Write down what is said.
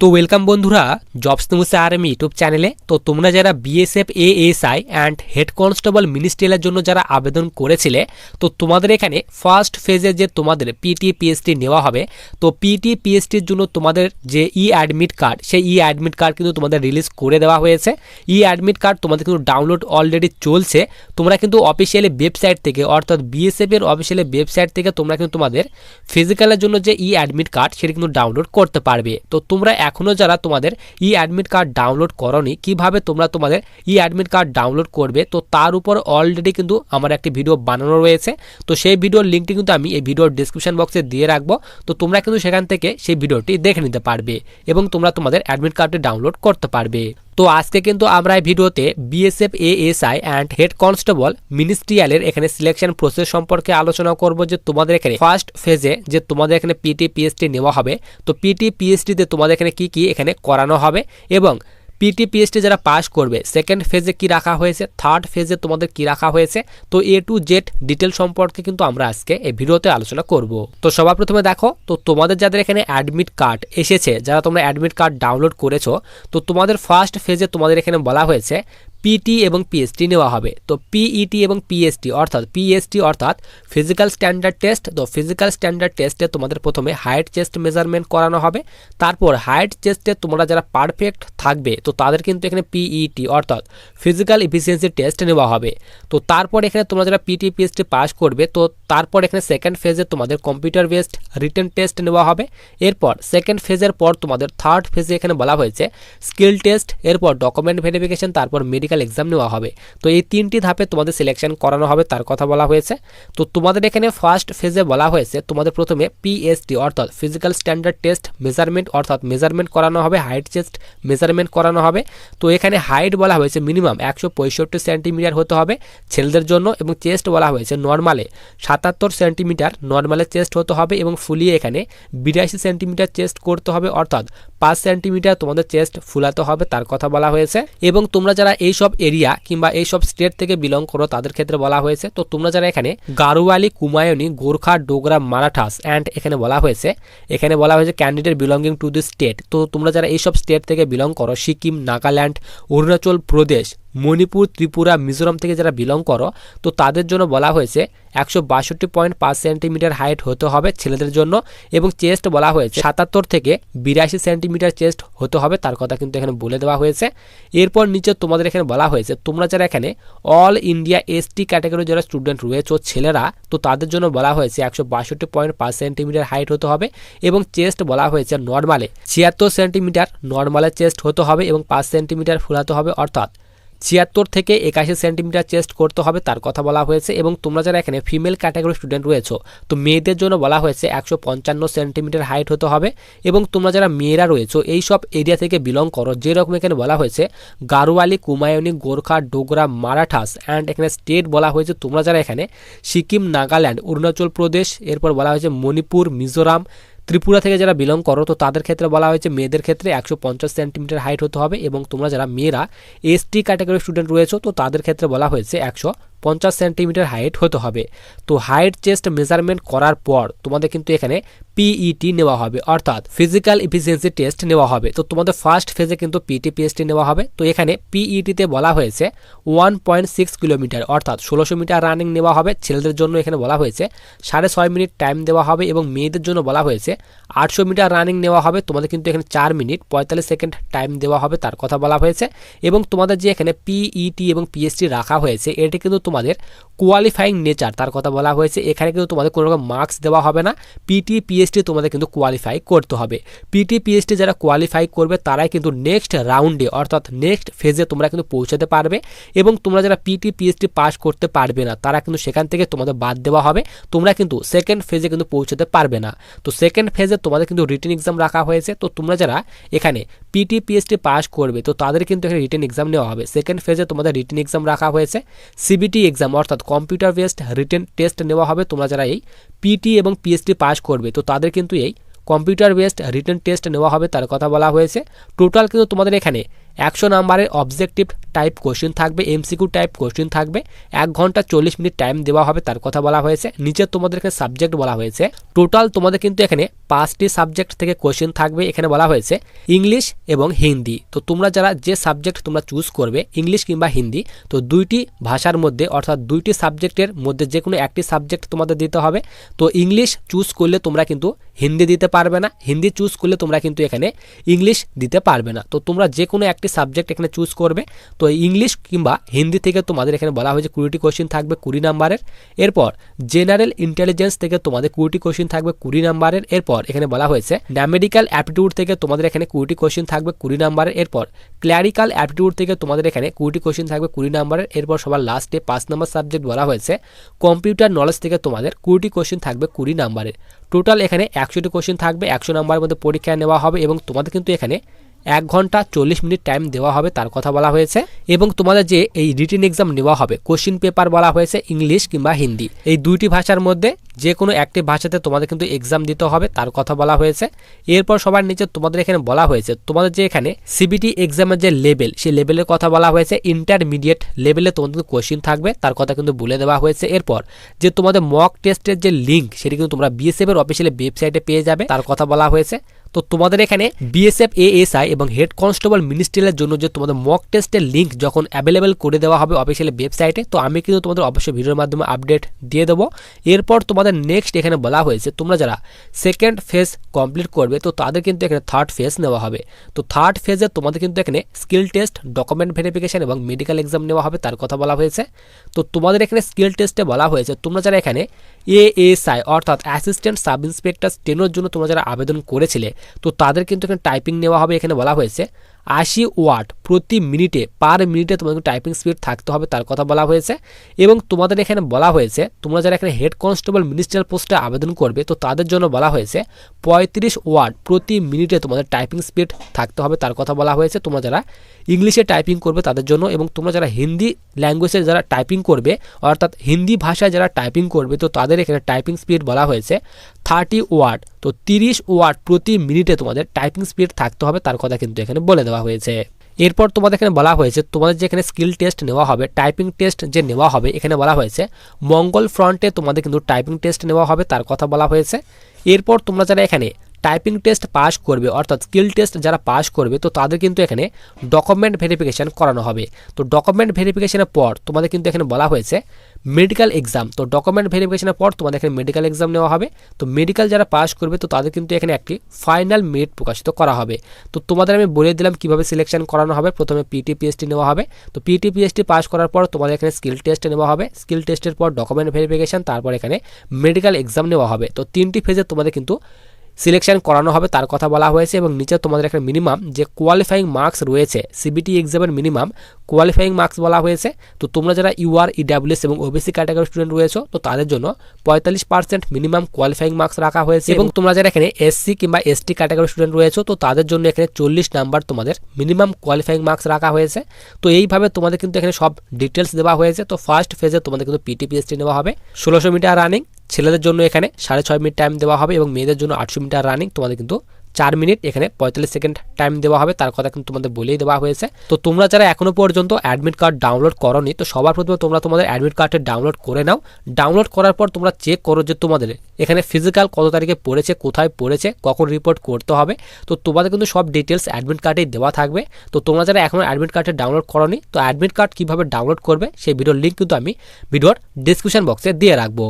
তো ওয়েলকাম বন্ধুরা jobs news army YouTube চ্যানেলে। তো তোমরা যারা BSF ASI and head constable মিনিস্ট্রিয়ালের জন্য যারা আবেদন করেছিলে, তো তোমাদের এখানে ফার্স্ট ফেজে যে তোমাদের পিটি পিএসটি নেওয়া হবে, তো পিটি পিএসটির জন্য তোমাদের যে ই অ্যাডমিট কার্ড সেই ই অ্যাডমিট কার্ড কিন্তু তোমাদের রিলিজ করে দেওয়া হয়েছে। ই অ্যাডমিট কার্ড তোমাদের কিন্তু ডাউনলোড অলরেডি চলছে। তোমরা কিন্তু অফিসিয়ালি ওয়েবসাইট থেকে, অর্থাৎ বিএসএফ এর অফিসিয়ালি ওয়েবসাইট থেকে তোমরা কিন্তু তোমাদের ফিজিক্যালের জন্য যে ই অ্যাডমিট কার্ড সেটা কিন্তু ডাউনলোড করতে পারবে। তো তোমরা এখনও যারা তোমাদের ই অ্যাডমিট কার্ড ডাউনলোড করনি, কীভাবে তোমরা তোমাদের ই অ্যাডমিট কার্ড ডাউনলোড করবে, তো তার উপর অলরেডি কিন্তু আমার একটি ভিডিও বানানো রয়েছে। তো সেই ভিডিওর লিঙ্কটি কিন্তু আমি এই ভিডিওর ডিসক্রিপশন বক্সে দিয়ে রাখব। তো তোমরা কিন্তু সেখান থেকে সেই ভিডিওটি দেখে নিতে পারবে এবং তোমরা তোমাদের অ্যাডমিট কার্ডটি ডাউনলোড করতে পারবে। তো আজকে কিন্তু আমরা এই ভিডিওতে BSF ASI and head constable মিনিস্ট্রিয়ালের এখানে সিলেকশন প্রসেস সম্পর্কে আলোচনা করব যে তোমাদের এখানে ফার্স্ট ফেজে যে তোমাদের এখানে পিটি পিএসটি নেওয়া হবে। তো পিটি পিএসটিতে তোমাদের এখানে কি কি এখানে করানো হবে এবং পিটি পিএসটি যারা পাস করবে সেকেন্ড ফেজে কি রাখা হয়েছে থার্ড ফেজে তোমাদের কি রাখা হয়েছে, তো এ টু জেড ডিটেল সম্পর্কে কিন্তু আমরা আজকে এই ভিডিওতে আলোচনা করব। তো সবার প্রথমে দেখো, তো তোমাদের যাদের এখানে অ্যাডমিট কার্ড এসেছে, যারা তোমরা অ্যাডমিট কার্ড ডাউনলোড করেছ, তো তোমাদের ফার্স্ট ফেজে তোমাদের এখানে বলা হয়েছে পিটি এবং পিএসটি নেওয়া হবে। তো পিইটি এবং পিএসটি অর্থাৎ পিএসটি অর্থাৎ ফিজিক্যাল স্ট্যান্ডার্ড টেস্ট তো ফিজিক্যাল স্ট্যান্ডার্ড টেস্টে তোমাদের প্রথমে হাইট চেস্ট মেজারমেন্ট করানো হবে। তারপর হাইট চেস্টে তোমরা যারা পারফেক্ট থাকবে, তো তাদের কিন্তু এখানে পিইটি অর্থাৎ ফিজিক্যাল ইফিসিয়েন্সি টেস্ট নেওয়া হবে। তো তারপর এখানে তোমরা যারা পিটি পিএসটি পাস করবে, তো তারপর এখানে সেকেন্ড ফেজে তোমাদের কম্পিউটার বেসড রিটেন টেস্ট নেওয়া হবে। এরপর সেকেন্ড ফেজের পর তোমাদের থার্ড ফেজে এখানে বলা হয়েছে স্কিল টেস্ট এরপর ডকুমেন্ট ভেরিফিকেশন তারপর মেডিকেল মেডিকেল এক্সাম নেওয়া হবে। তো এই তিনটি ধাপে তোমাদের সিলেকশন করানো হবে, তার কথা বলা হয়েছে। তো তোমাদের এখানে ফার্স্ট ফেজে বলা হয়েছে, তোমাদের প্রথমে পিএসটি অর্থাৎ ফিজিক্যাল স্ট্যান্ডার্ড টেস্ট মেজারমেন্ট অর্থাৎ মেজারমেন্ট করানো হবে হাইট চেস্ট মেজারমেন্ট করানো হবে। তো এখানে হাইট বলা হয়েছে মিনিমাম একশো পঁয়ষট্টি সেন্টিমিটার হতে হবে ছেলেদের জন্য এবং চেস্ট বলা হয়েছে নর্মালে সাতাত্তর সেন্টিমিটার নর্মালে চেস্ট হতে হবে এবং ফুলিয়ে এখানে বিরাশি সেন্টিমিটার চেস্ট করতে হবে অর্থাৎ পাঁচ সেন্টিমিটার তোমাদের চেস্ট ফুলাতে হবে, তার কথা বলা হয়েছে। এবং তোমরা যারা এই সব এরিয়া কিংবা এই সব স্টেট থেকে বিলং করো, তাদের ক্ষেত্রে বলা হয়েছে। তো তোমরা যারা এখানে গারোয়ালি, কুমায়নি, গোর্খা, ডোগরা, মারাঠাস অ্যান্ড এখানে বলা হয়েছে, এখানে বলা হয়েছে candidate belonging to the state তো তোমরা যারা এইসব স্টেট থেকে বিলং করো, সিকিম, নাগাল্যান্ড, অরুণাচল প্রদেশ মণিপুর, ত্রিপুরা, মিজোরাম থেকে যারা বিলং করো, তো তাদের জন্য বলা হয়েছে একশো বাষট্টি পয়েন্ট পাঁচ সেন্টিমিটার হাইট হতে হবে ছেলেদের জন্য এবং চেস্ট বলা হয়েছে সাতাত্তর থেকে বিরাশি সেন্টিমিটার চেস্ট হতে হবে, তার কথা কিন্তু এখানে বলে দেওয়া হয়েছে। এরপর নিচে তোমাদের এখানে বলা হয়েছে, তোমরা যারা এখানে অল ইন্ডিয়া এসটি ক্যাটাগরি যারা স্টুডেন্ট রয়েছে, ছেলেরা, তো তাদের জন্য বলা হয়েছে একশো বাষট্টি পয়েন্ট পাঁচ সেন্টিমিটার হাইট হতে হবে এবং চেস্ট বলা হয়েছে নর্মালে ছিয়াত্তর সেন্টিমিটার নর্মালে চেস্ট হতে হবে এবং পাঁচ সেন্টিমিটার ফুলাতে হবে, অর্থাৎ ছিয়াত্তর থেকে একাশি সেন্টিমিটার চেস্ট করতে হবে, তার কথা বলা হয়েছে। এবং তোমরা যারা এখানে ফিমেল ক্যাটাগরি স্টুডেন্ট রয়েছো, তো মেয়েদের জন্য বলা হয়েছে একশো পঞ্চান্ন সেন্টিমিটার হাইট হতে হবে। এবং তোমরা যারা মেয়েরা রয়েছো, এই সব এরিয়া থেকে বিলং করো। যেরকম এখানে বলা হয়েছে, গারোয়ালি, কুমায়ুনি, গোর্খা, ডোগরা, মারাঠাস অ্যান্ড এখানে স্টেট বলা হয়েছে। তোমরা যারা এখানে, সিকিম, নাগাল্যান্ড, অরুণাচল প্রদেশ, এরপর বলা হয়েছে মণিপুর, মিজোরাম ত্রিপুরা থেকে যারা বিলং করো, তো তাদের ক্ষেত্রে বলা হয়েছে মেয়েদের ক্ষেত্রে একশো পঞ্চাশ সেন্টিমিটার হাইট হতে হবে এবং তোমরা যারা মেয়েরা এসটি ক্যাটাগরি স্টুডেন্ট রয়েছে, তো তাদের ক্ষেত্রে বলা হয়েছে একশো পঞ্চাশ সেন্টিমিটার হাইট হতে হবে। তো হাইট চেস্ট মেজারমেন্ট করার পর তোমাদের কিন্তু এখানে পিইটি e নেওয়া হবে। অর্থাৎ ফিজিক্যাল ইফিসিয়েন্সি টেস্ট নেওয়া হবে। তো তোমাদের ফার্স্ট ফেজে কিন্তু পিটি পিএসটি নেওয়া হবে। তো এখানে পিইটিতে e বলা হয়েছে ওয়ান পয়েন্ট সিক্স কিলোমিটার, অর্থাৎ ষোলোশো মিটার রানিং নেওয়া হবে। ছেলেদের জন্য এখানে বলা হয়েছে সাড়ে ছয় মিনিট টাইম দেওয়া হবে এবং মেয়েদের জন্য বলা হয়েছে আটশো মিটার রানিং নেওয়া হবে। তোমাদের কিন্তু এখানে চার মিনিট পঁয়তাল্লিশ সেকেন্ড টাইম দেওয়া হবে, তার কথা বলা হয়েছে। এবং তোমাদের যে এখানে পিইটি e এবং পিএসটি রাখা হয়েছে, এটি কিন্তু তোমাদের কোয়ালিফাইং নেচার তার কথা বলা হয়েছে। এখানে কিন্তু তোমাদের কোনো রকম মার্কস দেওয়া হবে না। পিটি পিএসটি তোমাদের কিন্তু কোয়ালিফাই করতে হবে। পিটি পিএসটি যারা কোয়ালিফাই করবে, তারাই কিন্তু নেক্সট রাউন্ডে অর্থাৎ নেক্সট ফেজে তোমরা কিন্তু পৌঁছাতে পারবে। এবং তোমরা যারা পিটি পিএসটি পাস করতে পারবে না, তারা কিন্তু সেখান থেকে তোমাদের বাদ দেওয়া হবে। তোমরা কিন্তু সেকেন্ড ফেজে কিন্তু পৌঁছাতে পারবে না। তো সেকেন্ড ফেজে তোমাদের কিন্তু রিটেন এক্সাম রাখা হয়েছে। তো তোমরা যারা এখানে পিটি পিএসটি পাস করবে, তো তাদের কিন্তু এখানে রিটেন এক্সাম নেওয়া হবে। সেকেন্ড ফেজে তোমাদের রিটেন এক্সাম রাখা হয়েছে। সিবিটি এক্সাম অর্থাৎ কম্পিউটার বেসড রিটেন টেস্ট নেওয়া হবে। তোমরা যারা এই পিটি এবং পিএসটি পাস করবে, তো তাদের কিন্তু এই কম্পিউটার বেসড রিটেন টেস্ট নেওয়া হবে, তার কথা বলা হয়েছে। টোটাল কিন্তু তোমাদের এখানে একশো নাম্বারের অবজেক্টিভ টাইপ কোশ্চেন থাকবে এমসিকিউ টাইপ কোশ্চেন থাকবে। এক ঘণ্টা চল্লিশ মিনিট টাইম দেওয়া হবে, তার কথা বলা হয়েছে। নিচে তোমাদের এখানে সাবজেক্ট বলা হয়েছে। টোটাল তোমাদের কিন্তু এখানে পাঁচটি সাবজেক্ট থেকে কোশ্চেন থাকবে, এখানে বলা হয়েছে ইংলিশ এবং হিন্দি তো তোমরা যারা যে সাবজেক্ট তোমরা চুজ করবে ইংলিশ কিংবা হিন্দি তো দুইটি ভাষার মধ্যে, অর্থাৎ দুইটি সাবজেক্টের মধ্যে যে কোনো একটি সাবজেক্ট তোমাদের দিতে হবে। তো ইংলিশ চুজ করলে তোমরা কিন্তু হিন্দি দিতে পারবে না। হিন্দি চুজ করলে তোমরা কিন্তু এখানে ইংলিশ দিতে পারবে না। তো তোমরা যে কোনো একটি সাবজেক্ট এখানে চুজ করবে। তো ইংলিশ কিংবা হিন্দি থেকে তোমাদের এখানে বলা হয়েছে কুড়িটি কোশ্চেন থাকবে কুড়ি নাম্বারের এরপর জেনারেল ইন্টেলিজেন্স থেকে তোমাদের কুড়িটি কোশ্চেন থাকবে কুড়ি নাম্বারের এরপর এখানে বলা হয়েছে ন্যামেডিক্যাল অ্যাপটিটিউড থেকে তোমাদের এখানে কুড়িটি কোশ্চেন থাকবে কুড়ি নাম্বারের এরপর ক্ল্যারিক্যাল অ্যাপটিটিউড থেকে তোমাদের এখানে কুড়িটি কোশ্চেন থাকবে কুড়ি নাম্বারের এরপর সবার লাস্টে পাঁচ নাম্বার সাবজেক্ট বলা হয়েছে। কম্পিউটার নলেজ থেকে তোমাদের কুড়িটি কোশ্চেন থাকবে কুড়ি নাম্বারের টোটাল এখানে একশোটি কোশ্চেন থাকবে। একশো নাম্বারের মধ্যে পরীক্ষা নেওয়া হবে এবং তোমাদের কিন্তু এখানে এক ঘণ্টা চল্লিশ মিনিট টাইম দেওয়া হবে, তার কথা বলা হয়েছে। এবং তোমাদের যে এই রিটেন এক্সাম নেওয়া হবে কোশ্চিন পেপার বলা হয়েছে ইংলিশ কিংবা হিন্দি। এই দুইটি ভাষার মধ্যে যে কোনো একটি ভাষাতে তোমাদের কিন্তু এক্সাম দিতে হবে, তার কথা বলা হয়েছে। এরপর সবার নিচে তোমাদের এখানে বলা হয়েছে, তোমাদের যে এখানে সিবিটি এক্সামের যে লেভেল সেই লেভেলের কথা বলা হয়েছে ইন্টারমিডিয়েট লেভেলে তোমাদের কিন্তু কোশ্চিন থাকবে, তার কথা কিন্তু বলে দেওয়া হয়েছে। এরপর যে তোমাদের মক টেস্টের যে লিঙ্ক সেটি কিন্তু তোমরা বিএসএফ এর অফিসিয়াল ওয়েবসাইটে পেয়ে যাবে, তার কথা বলা হয়েছে। তো তোমাদের এখানে বিএসএফ এএসআই এবং হেড কনস্টেবল মিনিস্ট্রিয়ালের জন্য যে তোমাদের মক টেস্টের লিঙ্ক যখন অ্যাভেলেবেল করে দেওয়া হবে অফিসিয়াল ওয়েবসাইটে তো আমি কিন্তু তোমাদের অবশ্যই ভিডিওর মাধ্যমে আপডেট দিয়ে দেবো। এরপর তোমাদের নেক্সট এখানে বলা হয়েছে, তোমরা যারা সেকেন্ড ফেজ কমপ্লিট করবে, তো তাদের কিন্তু এখানে থার্ড ফেজ নেওয়া হবে। তো থার্ড ফেজে তোমাদের কিন্তু এখানে স্কিল টেস্ট ডকুমেন্ট ভেরিফিকেশন এবং মেডিকেল এক্সাম নেওয়া হবে, তার কথা বলা হয়েছে। তো তোমাদের এখানে স্কিল টেস্টে বলা হয়েছে, তোমরা যারা এখানে এএসআই, অর্থাৎ অ্যাসিস্ট্যান্ট সাব ইন্সপেক্টর টেনোর জন্য তোমরা যারা আবেদন করেছিলে, তো তাদের কিন্তু এখানে টাইপিং নেওয়া হবে, এখানে বলা হয়েছে। আশি ওয়াট প্রতি মিনিটে, পার মিনিটে তোমাদের টাইপিং স্পিড থাকতে হবে তার কথা বলা হয়েছে। এবং তোমাদের এখানে বলা হয়েছে, তোমরা যারা এখানে হেড কনস্টেবল মিনিস্ট্রিয়াল পোস্টে আবেদন করবে, তো তাদের জন্য বলা হয়েছে, পঁয়ত্রিশ ওয়াট প্রতি মিনিটে তোমাদের টাইপিং স্পিড থাকতে হবে তার কথা বলা হয়েছে। তোমরা যারা ইংলিশে টাইপিং করবে তাদের জন্য এবং তোমরা যারা হিন্দি ল্যাঙ্গুয়েজে যারা টাইপিং করবে, অর্থাৎ হিন্দি ভাষায় যারা টাইপিং করবে, তো তাদের এখানে টাইপিং স্পিড বলা হয়েছে। থার্টি ওয়ার্ড তো তিরিশ ওয়ার্ড প্রতি মিনিটে তোমাদের টাইপিং স্পিড থাকতে হবে, তার কথা কিন্তু এখানে বলে দেওয়া হয়েছে। এরপর তোমাদের এখানে বলা হয়েছে, তোমাদের যে এখানে স্কিল টেস্ট নেওয়া হবে টাইপিং টেস্ট যে নেওয়া হবে, এখানে বলা হয়েছে, মঙ্গল ফ্রন্টে তোমাদের কিন্তু টাইপিং টেস্ট নেওয়া হবে, তার কথা বলা হয়েছে। এরপর তোমরা যারা এখানে টাইপিং টেস্ট পাস করবে, অর্থাৎ স্কিল টেস্ট যারা পাস করবে, তো তাদের কিন্তু এখানে ডকুমেন্ট ভেরিফিকেশান করানো হবে। তো ডকুমেন্ট ভেরিফিকেশনের পর তোমাদের কিন্তু এখানে বলা হয়েছে মেডিকেল এক্সাম তো ডকুমেন্ট ভেরিফিকেশনের পর তোমাদের এখানে মেডিকেল এক্সাম নেওয়া হবে। তো মেডিকেল যারা পাস করবে, তো তাদের কিন্তু এখানে একটি ফাইনাল মেরিট প্রকাশিত করা হবে। তো তোমাদের আমি বলে দিলাম কীভাবে সিলেকশন করানো হবে। প্রথমে পিটি পিএসটি নেওয়া হবে। তো পিটি পিএসটি পাস করার পর তোমাদের এখানে স্কিল টেস্ট নেওয়া হবে। স্কিল টেস্টের পর ডকুমেন্ট ভেরিফিকেশন তারপর এখানে মেডিকেল এক্সাম নেওয়া হবে। তো তিনটি ফেজে তোমাদের কিন্তু সিলেকশন করানো হবে, তার কথা বলা হয়েছে এবং নিচে তোমাদের একটা মিনিমাম যে কোয়ালিফাইং মার্কস রয়েছে সিবিটি এক্সামের মিনিমাম কোয়ালিফাইং মার্কস বলা হয়েছে। তো তোমরা যারা ইউআর ইডাব্লিউএস এবং ওবিসি ক্যাটাগরি স্টুডেন্ট রয়েছে, তো তাদের জন্য পঁয়তাল্লিশ পার্সেন্ট মিনিমাম কোয়ালিফাইং মার্কস রাখা হয়েছে এবং তোমরা যারা এখানে এসসি কিংবা এসটি ক্যাটাগরি স্টুডেন্ট রয়েছে, তো তাদের জন্য এখানে চল্লিশ নাম্বার তোমাদের মিনিমাম কোয়ালিফাইং মার্কস রাখা হয়েছে। তো এইভাবে তোমাদের কিন্তু এখানে সব ডিটেলস দেওয়া হয়েছে। তো ফার্স্ট ফেজে তোমাদের কিন্তু পিটিপিএসটি নেওয়া হবে। ষোলোশো মিটার রানিং ছেলেদের জন্য এখানে সাড়ে ছয় মিনিট টাইম দেওয়া হবে এবং মেয়েদের জন্য আটশো মিটার রানিং তোমাদের কিন্তু চার মিনিট, এখানে পঁয়তাল্লিশ সেকেন্ড টাইম দেওয়া হবে। তার কথা কিন্তু তোমাদের বলেই দেওয়া হয়েছে। তো তোমরা যারা এখনও পর্যন্ত অ্যাডমিট কার্ড ডাউনলোড করনি, তো সবার প্রথমে তোমরা তোমাদের অ্যাডমিট কার্ডটা ডাউনলোড করে নাও। ডাউনলোড করার পর তোমরা চেক করো যে তোমাদের এখানে ফিজিক্যাল কত তারিখে পড়েছে, কোথায় পড়েছে, কখন রিপোর্ট করতে হবে। তো তোমাদের কিন্তু সব ডিটেলস অ্যাডমিট কার্ডেই দেওয়া থাকবে। তো তোমরা যারা এখনও অ্যাডমিট কার্ডটা ডাউনলোড করনি, তো অ্যাডমিট কার্ড কীভাবে ডাউনলোড করবে, সেই ভিডিওর লিঙ্ক কিন্তু আমি ভিডিওর ডিসক্রিপশন বক্সে দিয়ে রাখব।